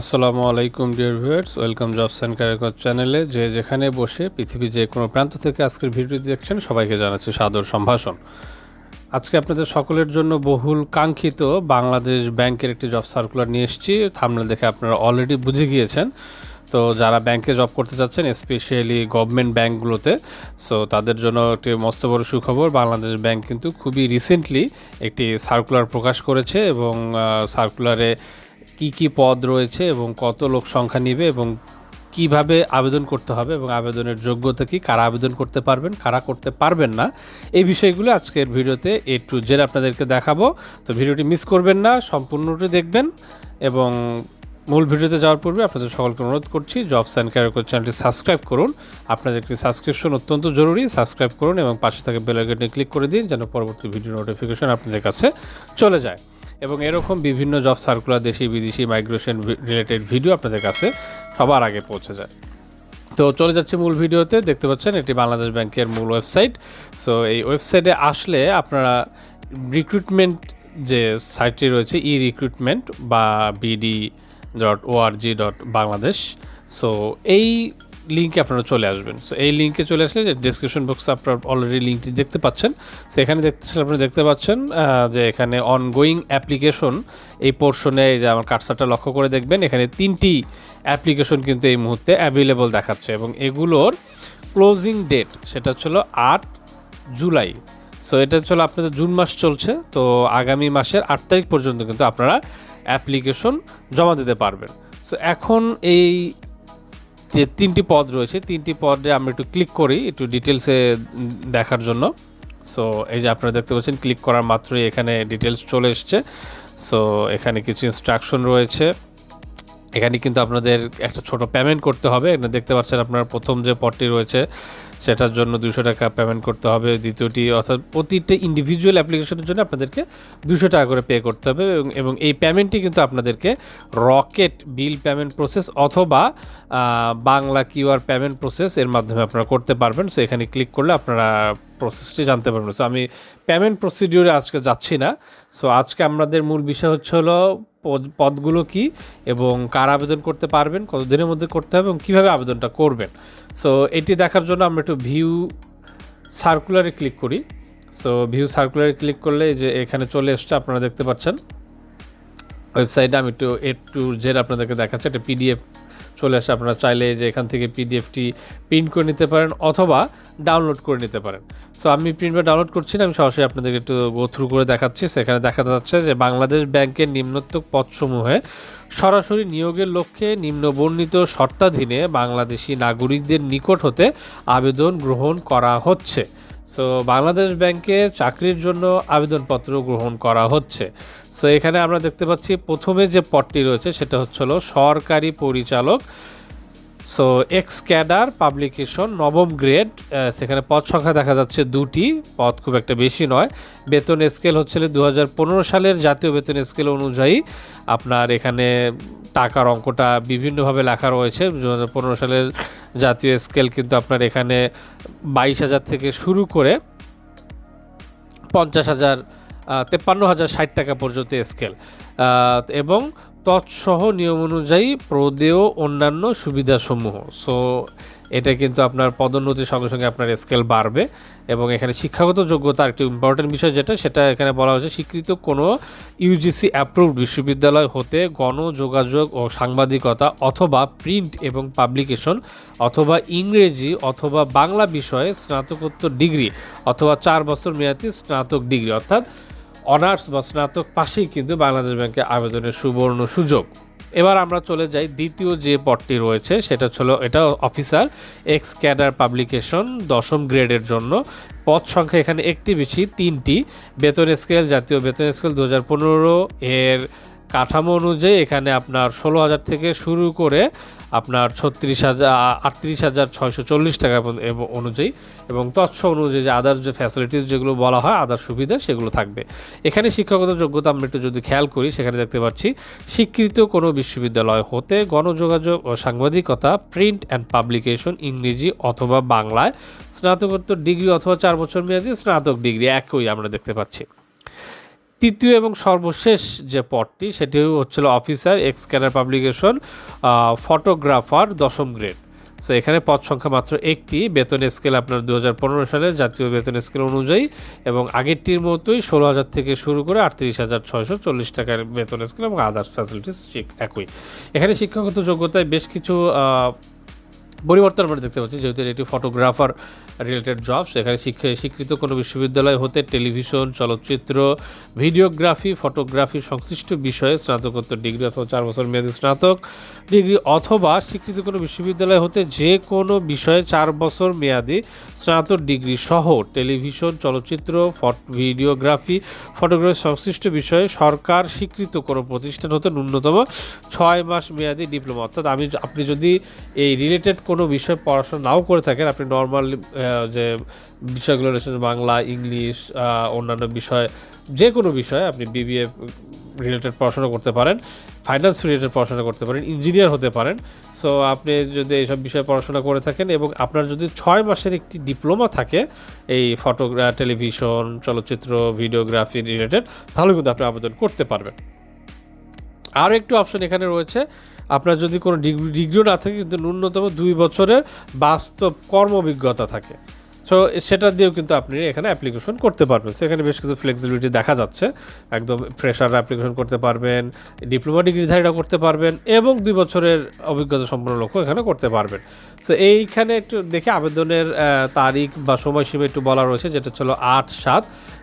আসসালামু আলাইকুম dear viewers welcome jobs and career চ্যানেলে যে যেখানে বসে পৃথিবীর যে কোনো প্রান্ত থেকে আজকের ভিডিও দেখছেন, সবাইকে জানাচ্ছি সাদর সম্ভাষণ। আজকে আপনাদের সকলের জন্য বহুল কাঙ্ক্ষিত বাংলাদেশ ব্যাংকের একটি জব সার্কুলার নিয়ে এসেছি। থামলে দেখে আপনারা অলরেডি বুঝে গিয়েছেন। তো যারা ব্যাংকে জব করতে চাচ্ছেন স্পেশালি গভর্নমেন্ট ব্যাংকগুলোতে সো তাদের জন্য একটি মস্ত বড় সুখবর, বাংলাদেশ ব্যাংক কিন্তু খুবই রিসেন্টলি একটি সার্কুলার প্রকাশ করেছে এবং সার্কুলারে কি কি পদ রয়েছে এবং কত লোক সংখ্যা নিবে এবং কীভাবে আবেদন করতে হবে এবং আবেদনের যোগ্যতা কি? কারা আবেদন করতে পারবেন, কারা করতে পারবেন না? এই বিষয়গুলো আজকের ভিডিওতে এ টু জেড আপনাদেরকে দেখাবো। তো ভিডিওটি মিস করবেন না সম্পূর্ণটি দেখবেন এবং মূল ভিডিওতে যাওয়ার পূর্বে আপনাদের সকলকে অনুরোধ করছি জবস অ্যান্ড ক্যারিয়ার চ্যানেলটি সাবস্ক্রাইব করুন। আপনাদের একটি সাবস্ক্রিপশন অত্যন্ত জরুরি সাবস্ক্রাইব করুন এবং পাশে থাকা বেল আইকনে ক্লিক করে দিন যেন পরবর্তী ভিডিও নোটিফিকেশন আপনাদের কাছে চলে যায়। এবং এরকম বিভিন্ন জব সার্কুলার দেশি, বিদেশি মাইগ্রেশন রিলেটেড ভিডিও আপনাদের কাছে সবার আগে পৌঁছে যায়। তো চলে যাচ্ছে মূল ভিডিওতে। দেখতে পাচ্ছেন, এটি বাংলাদেশ ব্যাংকের মূল ওয়েবসাইট সো এই ওয়েবসাইটে আসলে আপনারা রিক্রুটমেন্ট যে সাইটটি রয়েছে ই রিক্রুটমেন্ট বা BD dot org dot Bangladesh. So এই লিঙ্কে আপনারা চলে আসবেন। সো এই লিঙ্কে চলে আসলে যে ডিসক্রিপশন বক্সে আপনারা অলরেডি লিঙ্কটি দেখতে পাচ্ছেন। সো এখানে দেখতে আপনি দেখতে পাচ্ছেন যে এখানে অনগোয়িং অ্যাপ্লিকেশন এই পোর্শনে যে আমার কাটসারটা লক্ষ্য করে দেখবেন, এখানে তিনটি অ্যাপ্লিকেশন কিন্তু এই মুহূর্তে অ্যাভেলেবল দেখাচ্ছে এবং এগুলোর ক্লোজিং ডেট সেটা ছিল আট জুলাই। সো এটা হচ্ছে আপনাদের জুন মাস চলছে, তো আগামী মাসের আট তারিখ পর্যন্ত কিন্তু আপনারা অ্যাপ্লিকেশন জমা দিতে পারবেন। সো এখন এই যে তিনটি পদ রয়েছে, তিনটি পদে আমরা একটু ক্লিক করি, একটু ডিটেলসে দেখার জন্য। সো এই যে আপনারা দেখতে পাচ্ছেন ক্লিক করার মাত্রই এখানে ডিটেলস চলে এসছে। সো এখানে কিছু ইনস্ট্রাকশন রয়েছে। এখানে কিন্তু আপনাদের একটা ছোট পেমেন্ট করতে হবে। এখানে দেখতে পাচ্ছেন আপনার প্রথম যে পদটি রয়েছে সেটার জন্য দুশো টাকা পেমেন্ট করতে হবে দ্বিতীয়টি, অর্থাৎ প্রতিটা ইন্ডিভিজুয়াল অ্যাপ্লিকেশনের জন্য আপনাদেরকে দুশো টাকা করে পে করতে হবে এবং- এই পেমেন্টটি কিন্তু আপনাদেরকে রকেট বিল পেমেন্ট প্রসেস অথবা বাংলা কিউআর পেমেন্ট প্রসেস এর মাধ্যমে আপনারা করতে পারবেন। সো এখানে ক্লিক করলে আপনারা প্রসেসটি জানতে পারবেন। সো আমি পেমেন্ট প্রসিডিওরে আজকে যাচ্ছি না। সো আজকে আমাদের মূল বিষয় হচ্ছে হলো পদগুলো কি এবং কার আবেদন করতে পারবেন, কতদিনের মধ্যে করতে হবে এবং কীভাবে আবেদনটা করবেন। সো এটি দেখার জন্য আমরা একটু ভিউ সার্কুলারে ক্লিক করি। সো ভিউ সার্কুলারে ক্লিক করলে যে এখানে চলে এসছে, আপনারা দেখতে পাচ্ছেন। ওয়েবসাইটে আমি একটু এ টু জেড আপনাদেরকে দেখাচ্ছি, একটা পিডিএফ চলে আসে। আপনারা চাইলে যে এখান থেকে পিডিএফটি প্রিন্ট করে নিতে পারেন অথবা ডাউনলোড করে নিতে পারেন। সো আমি প্রিন্ট বা ডাউনলোড করছি না, আমি সরাসরি আপনাদেরকে একটু গো থ্রু করে দেখাচ্ছি। সেখানে দেখা যাচ্ছে যে বাংলাদেশ ব্যাংকের নিম্নোক্ত পদসমূহে সরাসরি নিয়োগের লক্ষ্যে নিম্নবর্ণিত শর্তাধীনে বাংলাদেশি নাগরিকদের নিকট হতে আবেদন গ্রহণ করা হচ্ছে। সো বাংলাদেশ ব্যাংকে চাকরির জন্য আবেদনপত্র গ্রহণ করা হচ্ছে। সো এখানে আমরা দেখতে পাচ্ছি প্রথমে যে পদটি রয়েছে, সেটা হচ্ছে হলো সরকারি পরিচালক। সো এক্স ক্যাডার পাবলিকেশন নবম গ্রেড সেখানে পদ সংখ্যা দেখা যাচ্ছে দুটি। পদ খুব একটা বেশি নয়। বেতন স্কেল হচ্ছে দু সালের জাতীয় বেতন স্কেল অনুযায়ী। আপনার এখানে টাকার অঙ্কটা বিভিন্নভাবে লেখা রয়েছে। দু পনেরো সালের জাতীয় স্কেল কিন্তু আপনার এখানে বাইশ হাজার থেকে শুরু করে পঞ্চাশ হাজার তেপ্পান্ন হাজার ষাট টাকা পর্যন্ত স্কেল এবং তৎসহ নিয়ম অনুযায়ী প্রদেয় অন্যান্য সুবিধাসমূহ। সো এটা কিন্তু আপনার পদোন্নতির সঙ্গে সঙ্গে আপনার স্কেল বাড়বে এবং এখানে শিক্ষাগত যোগ্যতা একটি ইম্পর্টেন্ট বিষয় যেটা, সেটা এখানে বলা হয়েছে, স্বীকৃত কোনো ইউজিসি অ্যাপ্রুভড বিশ্ববিদ্যালয় হতে গণযোগাযোগ ও সাংবাদিকতা অথবা প্রিন্ট এবং পাবলিকেশন অথবা ইংরেজি অথবা বাংলা বিষয়ে স্নাতকোত্তর ডিগ্রি অথবা চার বছর মেয়াদী স্নাতক ডিগ্রি, অর্থাৎ অনার্স বা স্নাতক পাশেই কিন্তু বাংলাদেশ ব্যাংকে আবেদনের সুবর্ণ সুযোগ। এবার আমরা চলে যাই দ্বিতীয় যে পদটি রয়েছে, সেটা ছিল এটা অফিসার এক্স ক্যাডার পাবলিকেশন দশম গ্রেডের জন্য। পদ সংখ্যা এখানে একটি বেশি, তিনটি। বেতন স্কেল, জাতীয় বেতন স্কেল দু হাজার পনেরো, এর কাঠামো অনুযায়ী এখানে আপনার ষোলো হাজার থেকে শুরু করে আপনার ছত্রিশ হাজার আটত্রিশ হাজার ছয়শো চল্লিশ টাকা অনুযায়ী এবং তৎস অনুযায়ী যে আদার যে ফ্যাসিলিটিস যেগুলো বলা হয় আদার সুবিধা সেগুলো থাকবে। এখানে শিক্ষাগত যোগ্যতা আমরা একটু যদি খেয়াল করি, সেখানে দেখতে পাচ্ছি স্বীকৃত কোনো বিশ্ববিদ্যালয় হতে গণযোগাযোগ ও সাংবাদিকতা প্রিন্ট অ্যান্ড পাবলিকেশন ইংরেজি অথবা বাংলায়, স্নাতকোত্তর ডিগ্রি অথবা চার বছর মেয়াদি স্নাতক ডিগ্রি, একই আমরা দেখতে পাচ্ছি। তৃতীয় এবং সর্বশেষ যে পদটি, সেটি হচ্ছিল officer ex cadre publication photographer দশম গ্রেড। সো, এখানে পদ সংখ্যা মাত্র একটি। বেতন স্কেল আপনার দু হাজার পনেরো সালের জাতীয় বেতন স্কেল অনুযায়ী এবং আগেরটির মতোই ষোলো হাজার থেকে শুরু করে আটত্রিশ হাজার ছয়শো চল্লিশ টাকার বেতন স্কেল এবং আদার্স ফ্যাসিলিটিস একই। এখানে শিক্ষাগত যোগ্যতায় বেশ কিছু পরিবর্তন আমরা দেখতে পাচ্ছি, যেহেতু একটি ফটোগ্রাফার রিলেটেড জব সেখানে শিক্ষা স্বীকৃত কোনো বিশ্ববিদ্যালয় হতে টেলিভিশন চলচ্চিত্র ভিডিওগ্রাফি ফটোগ্রাফি সংশ্লিষ্ট বিষয়ে স্নাতকোত্তর ডিগ্রি অথবা চার বছর মেয়াদী স্নাতক ডিগ্রি অথবা স্বীকৃত কোনো বিশ্ববিদ্যালয় হতে যে কোনো বিষয়ে চার বছর মেয়াদী স্নাতক ডিগ্রি সহ টেলিভিশন চলচ্চিত্র ভিডিওগ্রাফি ফটোগ্রাফি সংশ্লিষ্ট বিষয়ে সরকার স্বীকৃত কোনো প্রতিষ্ঠান হতে ন্যূনতম ছয় মাস মেয়াদী ডিপ্লোমা। অর্থাৎ আমি আপনি যদি এই রিলেটেড কোনো বিষয়ে পড়াশোনা নাও করে থাকেন, আপনি নর্মালি যে বিষয়গুলো রয়েছে বাংলা, ইংলিশ অন্যান্য বিষয়, যে কোনো বিষয়ে আপনি বিবিএ রিলেটেড পড়াশোনা করতে পারেন ফাইন্যান্স রিলেটেড পড়াশোনা করতে পারেন ইঞ্জিনিয়ার হতে পারেন। সো আপনি যদি এইসব বিষয়ে পড়াশোনা করে থাকেন এবং আপনার যদি ছয় মাসের একটি ডিপ্লোমা থাকে, এই ফটোগ্রা টেলিভিশন চলচ্চিত্র ভিডিওগ্রাফি রিলেটেড তাহলে কিন্তু আপনি আবেদন করতে পারবেন। আর একটু অপশন এখানে রয়েছে আপনার যদি কোনো ডিগ্রি ডিগ্রিও না থাকে, কিন্তু ন্যূনতম দুই বছরের বাস্তব কর্ম অভিজ্ঞতা থাকে। সো সেটা দিয়েও কিন্তু আপনি এখানে অ্যাপ্লিকেশন করতে পারবেন। সেখানে বেশ কিছু ফ্লেক্সিবিলিটি দেখা যাচ্ছে। একদম ফ্রেশার অ্যাপ্লিকেশন করতে পারবেন ডিপ্লোমা ডিগ্রিধারীরা করতে পারবেন, এবং দুই বছরের অভিজ্ঞতা সম্পন্ন লোকও এখানে করতে পারবেন। সো এইখানে একটু দেখে আবেদনের তারিখ বা সময়সীমা একটু বলা রয়েছে, যেটা ছিল আট সাত।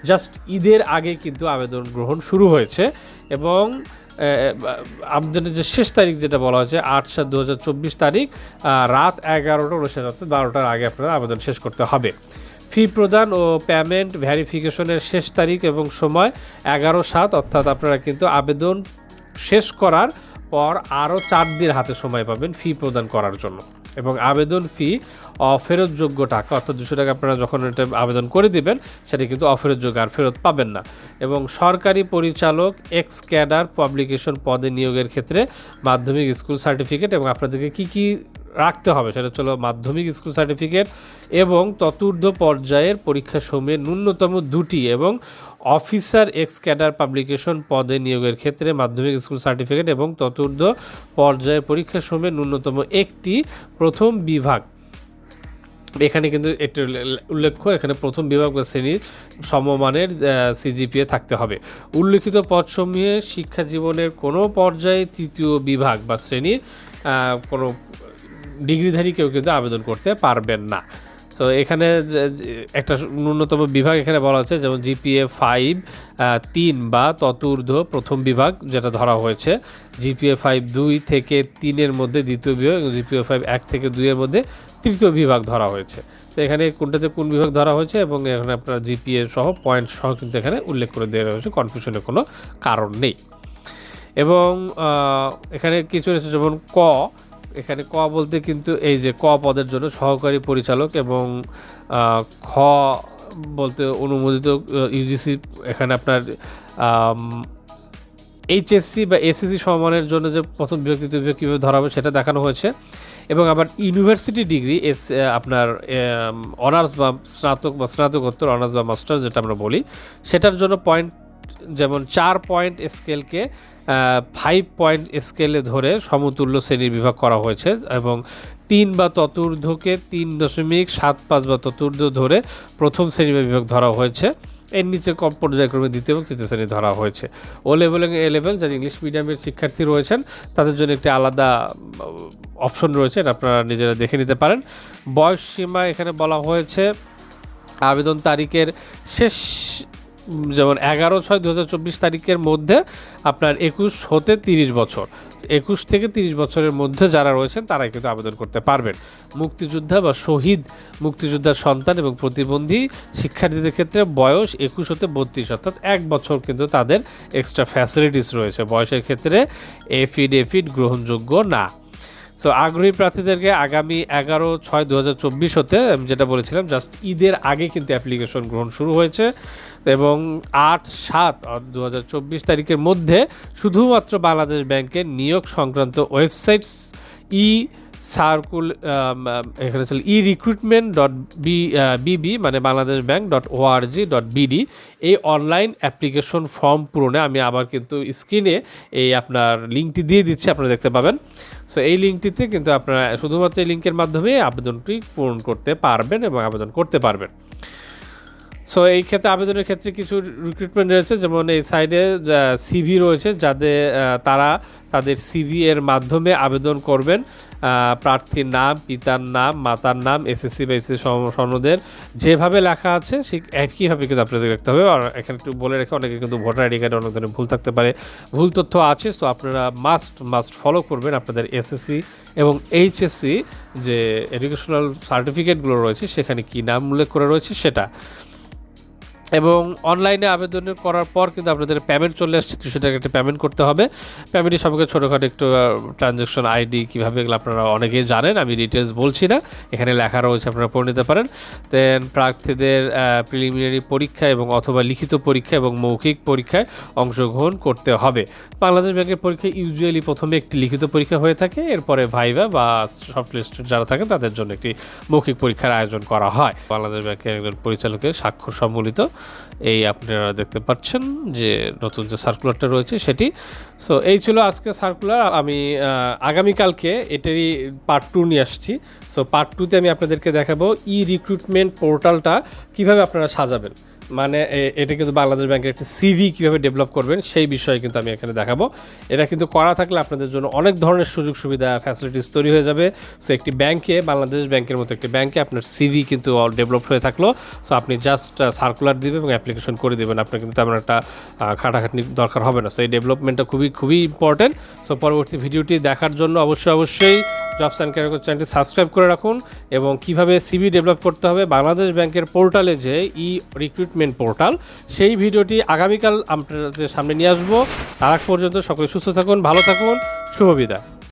জাস্ট ঈদের আগে কিন্তু আবেদন গ্রহণ শুরু হয়েছে, এবং আবেদনের যে শেষ তারিখ যেটা বলা হয়েছে, আট সাত দু তারিখ রাত এগারোটা উনিশশো রাতে বারোটার আগে আপনারা আবেদন শেষ করতে হবে। ফি প্রদান ও পেমেন্ট ভ্যারিফিকেশনের শেষ তারিখ এবং সময় এগারো সাত, অর্থাৎ আপনারা কিন্তু আবেদন শেষ করার পর আরও চার দিন হাতে সময় পাবেন ফি প্রদান করার জন্য। এবং আবেদন ফি অফেরতযোগ্য টাকা, অর্থাৎ দুশো টাকা আপনারা যখন এটা আবেদন করে দিবেন, সেটা কিন্তু অফেরতযোগ্য, আর ফেরত পাবেন না। এবং সরকারি পরিচালক এক্স ক্যাডার পাবলিকেশন পদে নিয়োগের ক্ষেত্রে মাধ্যমিক স্কুল সার্টিফিকেট এবং আপনাদেরকে কি কি রাখতে হবে, সেটা হলো মাধ্যমিক স্কুল সার্টিফিকেট এবং চতুর্থ পর্যায়ের পরীক্ষা সময়ে ন্যূনতম দুটি এবং অফিসার এক্স ক্যাডার পাবলিকেশন পদে নিয়োগের ক্ষেত্রে মাধ্যমিক স্কুল সার্টিফিকেট এবং চতুর্থ পর্যায়ের পরীক্ষার সময় ন্যূনতম একটি প্রথম বিভাগ। এখানে কিন্তু একটু উল্লেখ্য, এখানে প্রথম বিভাগ বা শ্রেণির সমমানের সিজিপিএ থাকতে হবে। উল্লেখিত পদসমূহে শিক্ষা জীবনের কোনো পর্যায়ে তৃতীয় বিভাগ বা শ্রেণির কোনো ডিগ্রিধারী কেউ কিন্তু আবেদন করতে পারবেন না। সো এখানে একটা ন্যূনতম বিভাগ এখানে বলা হচ্ছে, যেমন জিপিএ ফাইভ তিন বা ততুর্ধ প্রথম বিভাগ যেটা ধরা হয়েছে। জিপিএ ফাইভ দুই থেকে তিনের মধ্যে দ্বিতীয় বিভাগ এবং জিপিএ ফাইভ এক থেকে দুইয়ের মধ্যে তৃতীয় বিভাগ ধরা হয়েছে। তো এখানে কোনটাতে কোন বিভাগ ধরা হয়েছে এবং এখানে আপনার জিপিএ সহ পয়েন্ট সহ কিন্তু এখানে উল্লেখ করে দেওয়া হয়েছে কনফিউশনের কোনো কারণ নেই। এবং এখানে কিছু রয়েছে, যেমন ক এখানে ক বলতে কিন্তু এই যে ক পদের জন্য সহকারী পরিচালক এবং খ বলতে অনুমোদিত ইউজিসি এখানে আপনার এইচএসসি বা এসএসসি সমানের জন্য যে প্রথম বিভাগ তৃতীয় কীভাবে ধরা হবে সেটা দেখানো হয়েছে। এবং আবার ইউনিভার্সিটি ডিগ্রি এস আপনার অনার্স বা স্নাতক বা স্নাতকোত্তর, অনার্স বা মাস্টার্স যেটা আমরা বলি, সেটার জন্য পয়েন্ট যেমন চার পয়েন্ট স্কেলকে ফাইভ পয়েন্ট স্কেলে ধরে সমতুল্য শ্রেণির বিভাগ করা হয়েছে এবং তিন বা চতুর্ধকে তিন দশমিক সাত পাঁচ বা চতুর্ধ ধরে প্রথম শ্রেণি বিভাগ ধরা হয়েছে। এর নিচে কম পর্যায়ক্রমে দ্বিতীয় এবং তৃতীয় শ্রেণি ধরা হয়েছে। ও লেভেল এবং এ লেভেল যারা ইংলিশ মিডিয়ামের শিক্ষার্থী রয়েছেন, তাদের জন্য একটি আলাদা অপশন রয়েছে আপনারা নিজেরা দেখে নিতে পারেন। বয়স সীমা এখানে বলা হয়েছে, আবেদন তারিখের শেষ যেমন এগারো ছয় দু তারিখের মধ্যে আপনার একুশ হতে তিরিশ বছর। একুশ থেকে তিরিশ বছরের মধ্যে যারা রয়েছেন, তারাই কিন্তু আবেদন করতে পারবেন। মুক্তিযোদ্ধা বা শহীদ মুক্তিযোদ্ধার সন্তান এবং প্রতিবন্ধী শিক্ষার্থীদের ক্ষেত্রে বয়স একুশ হতে বত্রিশ, অর্থাৎ এক বছর কিন্তু তাদের এক্সট্রা ফ্যাসিলিটিস রয়েছে। বয়সের ক্ষেত্রে এফিডেভিট গ্রহণযোগ্য না। সো আগ্রহী প্রার্থীদেরকে আগামী এগারো ছয় দু হতে, আমি যেটা বলেছিলাম জাস্ট ঈদের আগে কিন্তু অ্যাপ্লিকেশন গ্রহণ শুরু হয়েছে। এবং আট সাত দু হাজার তারিখের মধ্যে শুধুমাত্র বাংলাদেশ ব্যাংকের নিয়োগ সংক্রান্ত ওয়েবসাইটস ই সার্কুল এখানে ছিল ই রিক্রুটমেন্ট ডট বি বিবি মানে Bangladesh bank dot org dot BD এই অনলাইন অ্যাপ্লিকেশন ফর্ম পূরণে আমি আবার কিন্তু স্ক্রিনে এই আপনার লিঙ্কটি দিয়ে দিচ্ছি, আপনারা দেখতে পাবেন। সো এই লিঙ্কটিতে কিন্তু আপনারা শুধুমাত্র এই লিঙ্কের মাধ্যমে আবেদনটি পূরণ করতে পারবেন এবং আবেদন করতে পারবেন। সো এই ক্ষেত্রে আবেদনের ক্ষেত্রে কিছু রিক্রুটমেন্ট রয়েছে, যেমন এই সাইডে সিভি রয়েছে যাদের তারা তাদের সিভি এর মাধ্যমে আবেদন করবেন। প্রার্থীর নাম, পিতার নাম, মাতার নাম এসএসসি বা এসএসসি সনদের যেভাবে লেখা আছে, ঠিক একইভাবে কিন্তু আপনাদের লিখতে হবে। আর এখানে একটু বলে রেখে অনেকে কিন্তু ভোটার আইডি কার্ডে অনেক ধরনের ভুল থাকতে পারে। ভুল তথ্য আছে সো আপনারা মাস্ট মাস্ট ফলো করবেন আপনাদের এসএসসি এবং এইচএসসি যে এডুকেশনাল সার্টিফিকেটগুলো রয়েছে, সেখানে কী নাম উল্লেখ করে রয়েছে, সেটা। এবং অনলাইনে আবেদন করার পর কিন্তু আপনাদের পেমেন্ট চলে আসছে দুশো টাকা একটা পেমেন্ট করতে হবে। পেমেন্টের সবকে ছোটোখাটো একটু ট্রানজ্যাকশন আইডি কীভাবে এগুলো আপনারা অনেকেই জানেন, আমি ডিটেলস বলছি না। এখানে লেখা রয়েছে, আপনারা পড়ে নিতে পারেন। দেন প্রার্থীদের প্রিলিমিনারি পরীক্ষা এবং অথবা লিখিত পরীক্ষা এবং মৌখিক পরীক্ষায় অংশগ্রহণ করতে হবে। বাংলাদেশ ব্যাংকের পরীক্ষা ইউজুয়ালি প্রথমে একটি লিখিত পরীক্ষা হয়ে থাকে, এরপরে ভাইভা বা সফট লিস্টেড যারা থাকেন তাদের জন্য একটি মৌখিক পরীক্ষার আয়োজন করা হয়। বাংলাদেশ ব্যাংকের একজন পরিচালকের স্বাক্ষর সম্বলিত এই আপনারা দেখতে পাচ্ছেন যে নতুন যে সার্কুলারটা রয়েছে সেটি। সো এই ছিল আজকে সার্কুলার আমি আগামীকালকে এটারই পার্ট টু নিয়ে আসছি। সো পার্ট টুতে আমি আপনাদেরকে দেখাবো ই রিক্রুটমেন্ট পোর্টালটা কীভাবে আপনারা সাজাবেন। মানে এটা কিন্তু বাংলাদেশ ব্যাংকের একটা সিভি কীভাবে ডেভেলপ করবেন, সেই বিষয়ে কিন্তু আমি এখানে দেখাবো। এটা কিন্তু করা থাকলে আপনাদের জন্য অনেক ধরনের সুযোগ সুবিধা ফ্যাসিলিটিস তৈরি হয়ে যাবে। সো একটি ব্যাংকে বাংলাদেশ ব্যাংকের মতো একটি ব্যাংকে আপনার সিভি কিন্তু ডেভেলপ হয়ে থাকল। সো আপনি জাস্ট সার্কুলার দিবেন এবং অ্যাপ্লিকেশন করে দেবেন। আপনার কিন্তু তেমন একটা খাটাখাটনি দরকার হবে না। সো এই ডেভেলপমেন্টটা খুবই খুবই ইম্পর্টেন্ট সো পরবর্তী ভিডিওটি দেখার জন্য অবশ্যই অবশ্যই জবস অ্যান্ড ক্যারিয়ার চ্যানেলটি সাবস্ক্রাইব করে রাখুন এবং কীভাবে সিভি ডেভেলপ করতে হবে বাংলাদেশ ব্যাংকের পোর্টালে যে ই রিক্রুটমেন্ট পোর্টাল, সেই ভিডিওটি আগামীকাল আপনাদের সামনে নিয়ে আসব। তার পর্যন্ত সকলে সুস্থ থাকুন, ভালো থাকুন, শুভ বিদায়।